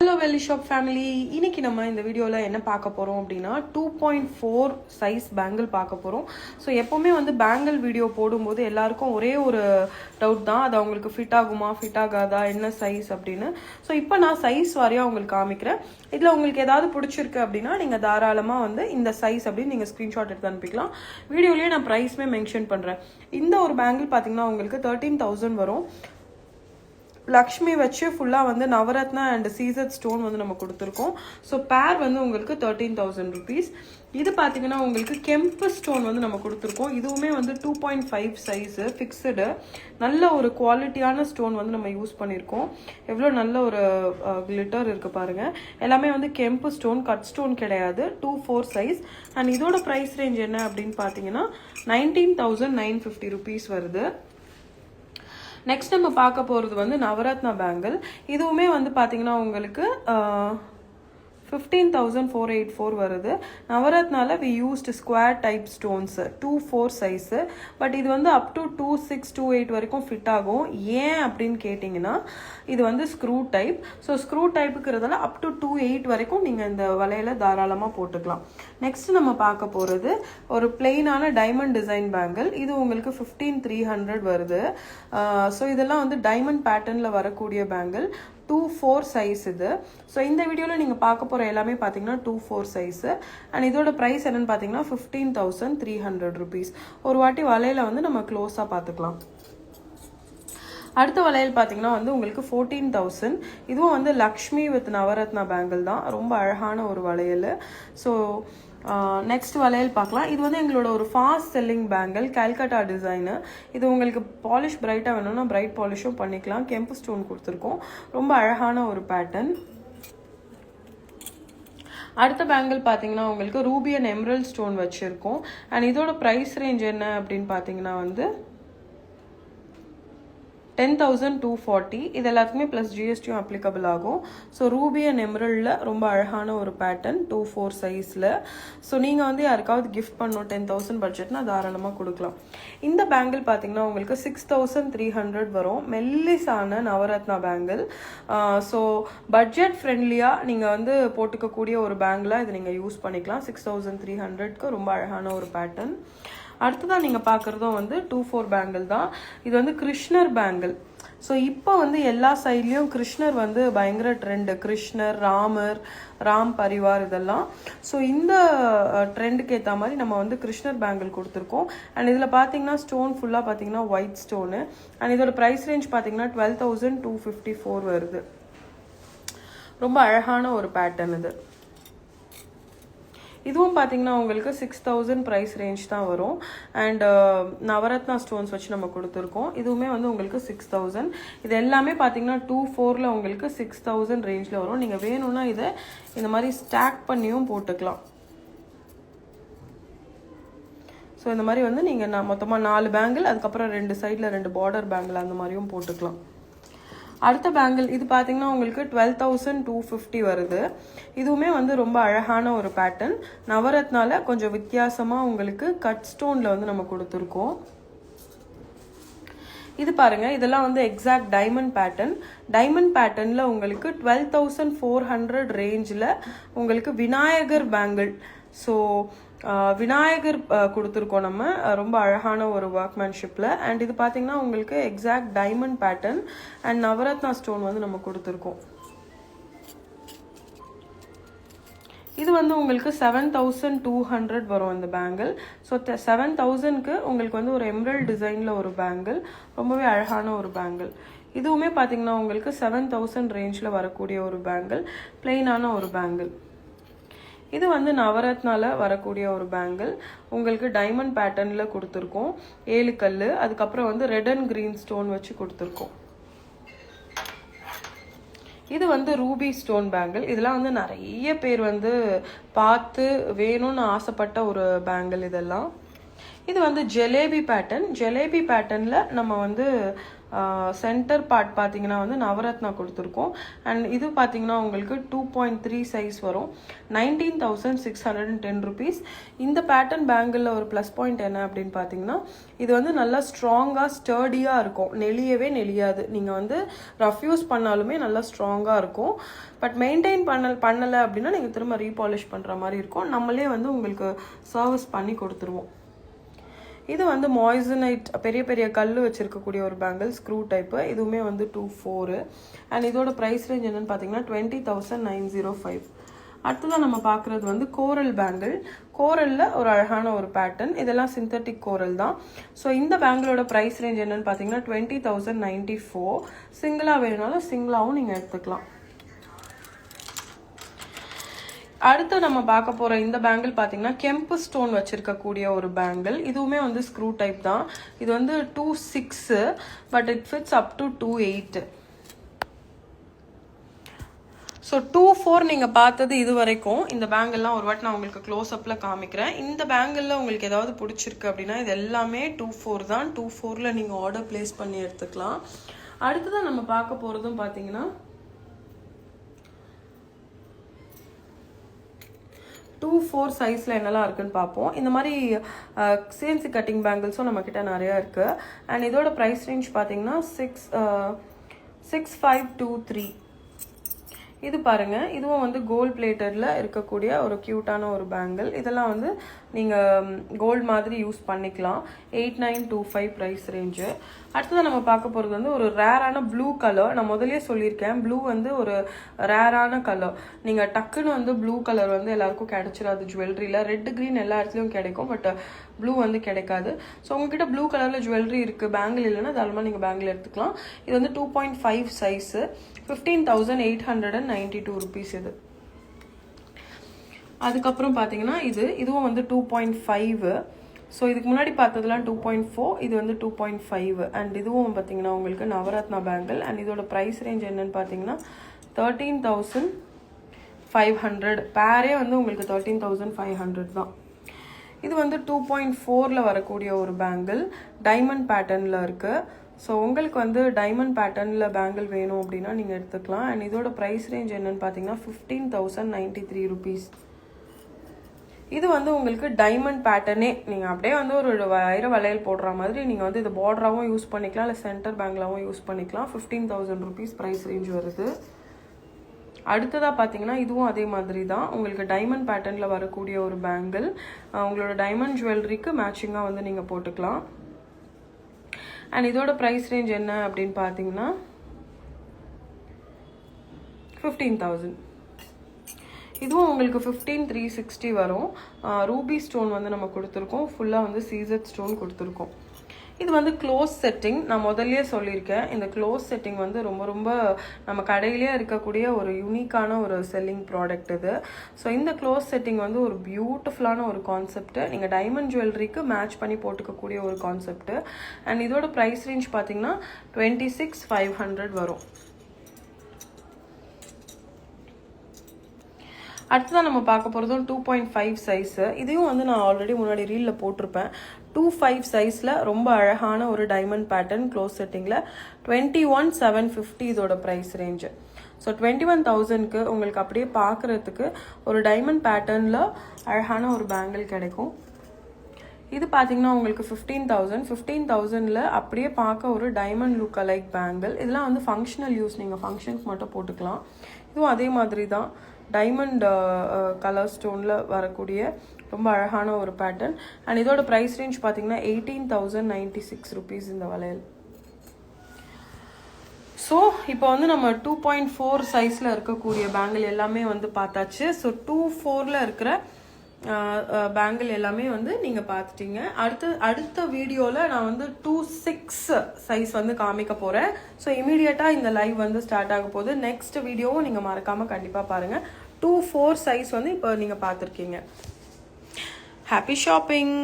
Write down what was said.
Hello வெல்லி shop family இன்னைக்கு நம்ம இந்த வீடியோவில் என்ன பார்க்க போகிறோம் அப்படின்னா two point four size bangle பார்க்க போகிறோம் ஸோ எப்போவுமே வந்து பேங்கிள் வீடியோ போடும்போது எல்லாருக்கும் ஒரே ஒரு டவுட் தான். அது அவங்களுக்கு ஃபிட் ஆகுமா ஃபிட் ஆகாதா என்ன சைஸ் அப்படின்னு. ஸோ இப்போ நான் சைஸ் வாரியாக உங்களுக்கு காமிக்கிறேன். இதில் உங்களுக்கு ஏதாவது பிடிச்சிருக்கு அப்படின்னா நீங்கள் தாராளமாக வந்து இந்த சைஸ் அப்படின்னு நீங்கள் ஸ்க்ரீன்ஷாட் எடுத்து அனுப்பிக்கலாம். வீடியோலேயே நான் ப்ரைஸுமே மென்ஷன் பண்ணுறேன் இந்த ஒரு பேங்கிள் பார்த்தீங்கன்னா உங்களுக்கு தேர்ட்டீன் தௌசண்ட் வரும். லக்ஷ்மி வச்சு ஃபுல்லாக வந்து நவரத்னா அண்ட் சீசர் ஸ்டோன் வந்து நம்ம கொடுத்துருக்கோம். ஸோ பேர் வந்து உங்களுக்கு தேர்ட்டீன் தௌசண்ட் ருபீஸ் இது பார்த்தீங்கன்னா உங்களுக்கு கெம்பு ஸ்டோன் வந்து நம்ம கொடுத்துருக்கோம். இதுவுமே வந்து two point five size fixed நல்ல ஒரு குவாலிட்டியான ஸ்டோன் வந்து நம்ம யூஸ் பண்ணியிருக்கோம். எவ்வளோ நல்ல ஒரு கிளிட்டர் இருக்குது பாருங்கள் எல்லாமே வந்து கெம்பு ஸ்டோன் கட் ஸ்டோன் கிடையாது. டூ ஃபோர் சைஸ் அண்ட் இதோட ப்ரைஸ் ரேஞ்ச் என்ன அப்படின்னு பார்த்தீங்கன்னா nineteen thousand nine fifty rupees வருது. நெக்ஸ்ட் நம்ம பார்க்க போகிறது வந்து நவரத்னா பேங்கிள் இதுவுமே வந்து பார்த்தீங்கன்னா உங்களுக்கு fifteen thousand four eight four வருது. நவரத்னால we used square type stones two four size but இது வந்து up to two six two eight வரைக்கும் ஃபிட் ஆகும். ஏன் அப்படின்னு கேட்டிங்கன்னா இது வந்து ஸ்க்ரூ டைப் ஸோ ஸ்க்ரூ டைப்புக்குறதால அப் டு டூ எயிட் வரைக்கும் நீங்கள் இந்த வலையில தாராளமாக போட்டுக்கலாம். நெக்ஸ்ட் நம்ம பார்க்க போகிறது ஒரு பிளெயினான டைமண்ட் டிசைன் பேங்கிள் இது உங்களுக்கு ஃபிஃப்டீன் த்ரீ ஹண்ட்ரட் வருது. ஸோ இதெல்லாம் வந்து டைமண்ட் பேட்டர்னில் வரக்கூடிய பேங்கிள் டூ ஃபோர் சைஸ் இது. ஸோ இந்த வீடியோவில் நீங்கள் பார்க்க போகிற எல்லாமே பார்த்தீங்கன்னா டூ ஃபோர் சைஸு அண்ட் இதோட ப்ரைஸ் என்னென்னு பார்த்தீங்கன்னா fifteen thousand three hundred rupees ஒரு வாட்டி வலையில் வந்து நம்ம க்ளோஸாக பார்த்துக்கலாம். அடுத்த வளையல் பார்த்தீங்கன்னா வந்து உங்களுக்கு ஃபோர்டீன் தௌசண்ட் இதுவும் வந்து லக்ஷ்மி வித் நவரத்னா பேங்கிள் தான். ரொம்ப அழகான ஒரு வளையல். ஸோ நெக்ஸ்ட் வளையல் பார்க்கலாம். இது வந்து எங்களோட ஒரு fast selling bangle Calcutta design இது உங்களுக்கு பாலிஷ் பிரைட்டாக வேணும்னா பிரைட் பாலிஷும் பண்ணிக்கலாம். கெம்பு ஸ்டோன் கொடுத்துருக்கோம். ரொம்ப அழகான ஒரு பேட்டர்ன் அடுத்த பேங்கிள் பார்த்தீங்கன்னா உங்களுக்கு ரூபி அண்ட் எம்ரல் ஸ்டோன் வச்சுருக்கோம். அண்ட் இதோட ப்ரைஸ் ரேஞ்ச் என்ன அப்படின்னு பார்த்தீங்கன்னா வந்து டென் தௌசண்ட் டூ ஃபார்ட்டி இது எல்லாத்துக்குமே ப்ளஸ் ஜிஎஸ்டியும் அப்ளிகபிள் ஆகும். ஸோ ரூபி அண்ட் எம்ரல்டில் ரொம்ப அழகான ஒரு பேட்டர்ன் டூ ஃபோர் சைஸில் ஸோ நீங்கள் வந்து யாருக்காவது கிஃப்ட் பண்ணணும் டென் தௌசண்ட் பட்ஜெட்னா தாராளமாக கொடுக்கலாம். இந்த பேங்கிள் பார்த்தீங்கன்னா உங்களுக்கு சிக்ஸ் தௌசண்ட் த்ரீ ஹண்ட்ரட் வரும். மெல்லிஸான நவரத்னா பேங்கிள் ஸோ பட்ஜெட் ஃப்ரெண்ட்லியாக நீங்கள் வந்து போட்டுக்கக்கூடிய ஒரு பேங்கிளாக இதை நீங்கள் யூஸ் பண்ணிக்கலாம். சிக்ஸ் தௌசண்ட் த்ரீ ஹண்ட்ரட்க்கு ரொம்ப அழகான ஒரு பேட்டர்ன் அடுத்ததான் நீங்கள் பார்க்குறதும் வந்து டூ ஃபோர் பேங்கிள் தான். இது வந்து கிருஷ்ணர் பேங்கிள் ஸோ இப்போ வந்து எல்லா சைட்லேயும் கிருஷ்ணர் வந்து பயங்கர ட்ரெண்டு கிருஷ்ணர் ராமர் ராம் பரிவார் இதெல்லாம். ஸோ இந்த ட்ரெண்டுக்கு ஏற்ற மாதிரி நம்ம வந்து கிருஷ்ணர் பேங்கிள் கொடுத்துருக்கோம். அண்ட் இதில் பார்த்தீங்கன்னா ஸ்டோன் ஃபுல்லாக பார்த்தீங்கன்னா ஒயிட் ஸ்டோனு அண்ட் இதோட ப்ரைஸ் ரேஞ்ச் பார்த்தீங்கன்னா twelve thousand two fifty four வருது. ரொம்ப அழகான ஒரு பேட்டர்ன் இது. இதுவும் பார்த்தீங்கன்னா உங்களுக்கு சிக்ஸ் தௌசண்ட் ப்ரைஸ் ரேஞ்ச் தான் வரும். அண்ட் uh, நவரத்னா ஸ்டோன்ஸ் வச்சு நம்ம கொடுத்துருக்கோம். இதுவுமே வந்து உங்களுக்கு சிக்ஸ் தௌசண்ட் இது எல்லாமே பார்த்தீங்கன்னா டூ ஃபோரில் உங்களுக்கு சிக்ஸ் தௌசண்ட் ரேஞ்சில் வரும். நீங்கள் வேணும்னா இதை இந்த மாதிரி ஸ்டாக் பண்ணியும் போட்டுக்கலாம். ஸோ இந்த மாதிரி வந்து நீங்கள் நான் மொத்தமாக நாலு பேங்கிள் அதுக்கப்புறம் ரெண்டு சைடில் ரெண்டு பார்டர் பேங்கிள் அந்த மாதிரியும் போட்டுக்கலாம். அடுத்த பேங்கிள் இது பார்த்தீங்கன்னா உங்களுக்கு டுவெல் தௌசண்ட் டூ ஃபிஃப்டி வருது. இதுவுமே வந்து ரொம்ப அழகான ஒரு பேட்டர்ன் நவரத்னால கொஞ்சம் வித்தியாசமாக உங்களுக்கு கட் ஸ்டோனில் வந்து நம்ம கொடுத்துருக்கோம். இது பாருங்கள் இதெல்லாம் வந்து எக்ஸாக்ட் டைமண்ட் பேட்டர்ன் டைமண்ட் பேட்டர்னில் உங்களுக்கு டுவெல் தௌசண்ட் ஃபோர் ஹண்ட்ரட் ரேஞ்சில் உங்களுக்கு விநாயகர் பேங்கிள் ஸோ விநாயகர் கொடுத்துருக்கோம் நம்ம. ரொம்ப அழகான ஒரு ஒர்க்மேன்ஷிப்பில் அண்ட் இது பார்த்தீங்கன்னா உங்களுக்கு exact diamond pattern and navaratna stone வந்து நம்ம கொடுத்துருக்கோம். இது வந்து உங்களுக்கு செவன் தௌசண்ட் டூ ஹண்ட்ரட் வரும் இந்த பேங்கிள் ஸோ செவன் தௌசண்ட்க்கு உங்களுக்கு வந்து ஒரு எம்ரல் டிசைனில் ஒரு பேங்கிள் ரொம்பவே அழகான ஒரு பேங்கிள் இதுவுமே பார்த்தீங்கன்னா உங்களுக்கு செவன் தௌசண்ட் ரேஞ்சில் வரக்கூடிய ஒரு பேங்கிள் பிளெயினான ஒரு பேங்கிள் இது வந்து நவரத்னால வரக்கூடிய ஒரு பேங்கிள் உங்களுக்கு டைமண்ட் பேட்டர்னில் கொடுத்துருக்கோம். ஏழு கல் அதுக்கப்புறம் வந்து ரெட் அண்ட் க்ரீன் ஸ்டோன் வச்சு கொடுத்துருக்கோம். இது வந்து ரூபி ஸ்டோன் பேங்கிள் இதெல்லாம் வந்து நிறைய பேர் வந்து பார்த்து வேணும்னு ஆசைப்பட்ட ஒரு பேங்கிள் இதெல்லாம். இது வந்து ஜெலேபி பேட்டர்ன் ஜெலேபி பேட்டர்னில் நம்ம வந்து சென்டர் பார்ட் பார்த்தீங்கன்னா வந்து நவரத்னா கொடுத்துருக்கோம். அண்ட் இது பார்த்தீங்கன்னா உங்களுக்கு டூ பாயிண்ட் த்ரீ சைஸ் வரும். Nineteen thousand six hundred and ten rupees இந்த பேட்டர்ன் பேங்கிளில் ஒரு ப்ளஸ் பாயிண்ட் என்ன அப்படின்னு பார்த்தீங்கன்னா இது வந்து நல்லா ஸ்ட்ராங்காக ஸ்டர்டியாக இருக்கும். நெளியவே நெளியாது. நீங்கள் வந்து ரஃப் யூஸ் பண்ணாலுமே நல்லா ஸ்ட்ராங்காக இருக்கும். பட் மெயின்டைன் பண்ண பண்ணலை அப்படின்னா நீங்கள் திரும்ப ரீபாலிஷ் பண்ணுற மாதிரி இருக்கும். நம்மளே வந்து உங்களுக்கு சர்வீஸ் பண்ணி கொடுத்துருவோம். இது வந்து மாய்சனைட் பெரிய பெரிய கல் வச்சுருக்கக்கூடிய ஒரு பேங்கிள் ஸ்க்ரூ டைப்பு இதுவுமே வந்து டூ ஃபோரு அண்ட் இதோட ப்ரைஸ் ரேஞ்ச் என்னென்னு பார்த்தீங்கன்னா twenty thousand nine zero five அடுத்ததாக நம்ம பார்க்குறது வந்து கோரல் பேங்கிள் கோரலில் ஒரு அழகான ஒரு பேட்டர்ன் இதெல்லாம் சிந்தட்டிக் கோரல் தான். ஸோ இந்த பேங்கிளோட ப்ரைஸ் ரேஞ்ச் என்னென்னு பார்த்தீங்கன்னா டுவெண்ட்டி தௌசண்ட் நைன்ட்டி ஃபோர் சிங்கிளாக வேணுனாலும் சிங்கிளாகவும் நீங்கள் எடுத்துக்கலாம். அடுத்து நம்ம பார்க்க போற இந்த பேங்கிள் பார்த்தீங்கன்னா கெம்பு ஸ்டோன் வச்சுருக்கக்கூடிய ஒரு பேங்கிள் இதுவுமே வந்து ஸ்க்ரூ டைப் தான். இது வந்து two six but it fits up to two eight so two four நீங்கள் பார்த்தது இது வரைக்கும். இந்த பேங்கிள்லாம் ஒரு வாட்டி நான் உங்களுக்கு க்ளோஸ் அப்பில் காமிக்கிறேன். இந்த பேங்கிளில் உங்களுக்கு ஏதாவது பிடிச்சிருக்கு அப்படின்னா இது எல்லாமே டூ ஃபோர் தான். டூ ஃபோரில் நீங்கள் ஆர்டர் ப்ளேஸ் பண்ணி எடுத்துக்கலாம். அடுத்ததான் நம்ம பார்க்க போகிறதும் பார்த்தீங்கன்னா டூ ஃபோர் சைஸில் என்னெல்லாம் இருக்குன்னு பார்ப்போம். இந்த மாதிரி சிஎன்சி கட்டிங் பேங்கிள்ஸும் நம்மக்கிட்ட நிறையா இருக்குது அண்ட் இதோட ப்ரைஸ் ரேஞ்ச் பார்த்தீங்கன்னா six six five two three இது பாருங்க. இதுவும் வந்து கோல்ட் பிளேட்டடில் இருக்கக்கூடிய ஒரு க்யூட்டான ஒரு பேங்கிள் இதெல்லாம் வந்து நீங்கள் கோல்ட் மாதிரி யூஸ் பண்ணிக்கலாம். Eight nine two five price range அடுத்தது நம்ம பார்க்க போகிறது வந்து ஒரு ரேரான ப்ளூ கலர் நான் முதலே சொல்லியிருக்கேன். ப்ளூ வந்து ஒரு ரேரான கலர் நீங்கள் டக்குன்னு வந்து ப்ளூ கலர் வந்து எல்லாருக்கும் கிடைச்சிடாது ஜுவல்லரியில் ரெட் க்ரீன் எல்லா இடத்துலையும் கிடைக்கும் பட் ப்ளூ வந்து கிடைக்காது. ஸோ உங்ககிட்ட ப்ளூ கலரில் ஜுவல்லரி இருக்குது பேங்கிள் இல்லைன்னா தாராளமாக நீங்கள் பேங்கிள் எடுத்துக்கலாம். இது வந்து two point five size fifteen thousand eight hundred and ninety two rupees இது. அதுக்கப்புறம் பார்த்தீங்கன்னா இது இதுவும் வந்து டூ பாயிண்ட் ஃபைவ் ஸோ இதுக்கு முன்னாடி பார்த்ததுலாம் டூ பாயிண்ட் ஃபோர் இது வந்து டூ பாயிண்ட் ஃபைவ் அண்ட் இதுவும் பார்த்தீங்கன்னா உங்களுக்கு நவரத்னா பேங்கிள். அண்ட் இதோட ப்ரைஸ் ரேஞ்ச் என்னன்னு பார்த்தீங்கன்னா தேர்ட்டீன் தௌசண்ட் ஃபைவ் ஹண்ட்ரட் பேரே வந்து உங்களுக்கு தேர்ட்டீன் தௌசண்ட் ஃபைவ் ஹண்ட்ரட் தான். இது வந்து டூ பாயிண்ட் ஃபோரில் வரக்கூடிய ஒரு பேங்கிள். டைமண்ட் பேட்டர்னில் இருக்குது ஸோ உங்களுக்கு வந்து டைமண்ட் பேட்டர்னில் பேங்கிள் வேணும் அப்படின்னா நீங்கள் எடுத்துக்கலாம். அண்ட் இதோட ப்ரைஸ் ரேஞ்ச் என்னன்னு பார்த்தீங்கன்னா fifteen thousand ninety three rupees இது வந்து உங்களுக்கு டைமண்ட் பேட்டர்னே நீங்கள் அப்படியே வந்து ஒரு வயிறு வளையல் போடுற மாதிரி நீங்கள் வந்து இது பார்டராகவும் யூஸ் பண்ணிக்கலாம் இல்லை சென்டர் பேங்கிலாகவும் யூஸ் பண்ணிக்கலாம். Fifteen thousand rupees price range வருது. அடுத்ததாக பார்த்தீங்கன்னா இதுவும் அதே மாதிரி தான். உங்களுக்கு டைமண்ட் பேட்டர்னில் வரக்கூடிய ஒரு பேங்கிள் உங்களோட டைமண்ட் ஜுவல்லரிக்கு மேட்சிங்காக வந்து நீங்கள் போட்டுக்கலாம். அண்ட் இதோட ப்ரைஸ் ரேஞ்ச் என்ன அப்படின்னு பார்த்தீங்கன்னா ஃபிஃப்டீன் தௌசண்ட் இதுவும் உங்களுக்கு ஃபிஃப்டீன் த்ரீ சிக்ஸ்டி வரும். ரூபி ஸ்டோன் வந்து நம்ம கொடுத்துருக்கோம். ஃபுல்லாக வந்து சீசட் ஸ்டோன் கொடுத்துருக்கோம். இது வந்து க்ளோஸ் செட்டிங் நான் முதல்லயே சொல்லியிருக்கேன். இந்த க்ளோஸ் செட்டிங் வந்து ரொம்ப ரொம்ப நம்ம கடையிலே இருக்கக்கூடிய ஒரு யூனிக்கான ஒரு செல்லிங் ப்ராடக்ட் இது. ஸோ இந்த க்ளோஸ் செட்டிங் வந்து ஒரு பியூட்டிஃபுல்லான ஒரு கான்செப்ட் நீங்கள் டைமண்ட் ஜுவல்லரிக்கு மேட்ச் பண்ணி போட்டுக்கக்கூடிய ஒரு கான்செப்ட் அண்ட் இதோட ப்ரைஸ் ரேஞ்ச் பார்த்தீங்கன்னா டுவெண்ட்டி சிக்ஸ் ஃபைவ் ஹண்ட்ரட் வரும். அடுத்ததான் நம்ம பார்க்க போகிறதும் டூ பாயிண்ட் ஃபைவ் சைஸு இதையும் வந்து நான் ஆல்ரெடி முன்னாடி ரீலில் போட்டிருப்பேன். டூ ஃபைவ் சைஸில் ரொம்ப அழகான ஒரு டைமண்ட் பேட்டர்ன் க்ளோஸ் செட்டிங்கில் டுவெண்ட்டி ஒன் செவன் ஃபிஃப்டி இதோட price range so twenty one தௌசண்ட்க்கு உங்களுக்கு அப்படியே பார்க்குறதுக்கு ஒரு டைமண்ட் பேட்டர்னில் அழகான ஒரு பேங்கிள் கிடைக்கும். இது பார்த்தீங்கன்னா உங்களுக்கு ஃபிஃப்டீன் தௌசண்ட் ஃபிஃப்டீன் தௌசண்டில் அப்படியே பார்க்க ஒரு டைமண்ட் லுக் லைக் பேங்கிள் இதெல்லாம் வந்து ஃபங்க்ஷனல் யூஸ் நீங்கள் ஃபங்க்ஷனுக்கு மட்டும் போட்டுக்கலாம். இதுவும் அதே மாதிரி தான். டைமண்ட் கலர் ஸ்டோனில் வரக்கூடிய ரொம்ப அழகான ஒரு பேட்டர்ன் அண்ட் இதோட ப்ரைஸ் ரேஞ்ச் பார்த்தீங்கன்னா eighteen thousand ninety six rupees இந்த வளையல். ஸோ இப்போ வந்து நம்ம டூ பாயிண்ட் ஃபோர் சைஸில் இருக்கக்கூடிய பேங்கிள் எல்லாமே வந்து பார்த்தாச்சு. ஸோ டூ ஃபோரில் இருக்கிற பேங்கிள் எல்லாமே வந்து நீங்கள் பார்த்துட்டீங்க. அடுத்த அடுத்த வீடியோவில் நான் வந்து டூ சிக்ஸ் சைஸ் வந்து காமிக்க போகிறேன் ஸோ இமீடியட்டாக இந்த லைவ் வந்து ஸ்டார்ட் ஆக போகுது. நெக்ஸ்ட் வீடியோவும் நீங்கள் மறக்காமல் கண்டிப்பாக பாருங்கள் டூ ஃபோர் சைஸ் வந்து இப்போ நீங்கள் பார்த்துருக்கீங்க. Happy shopping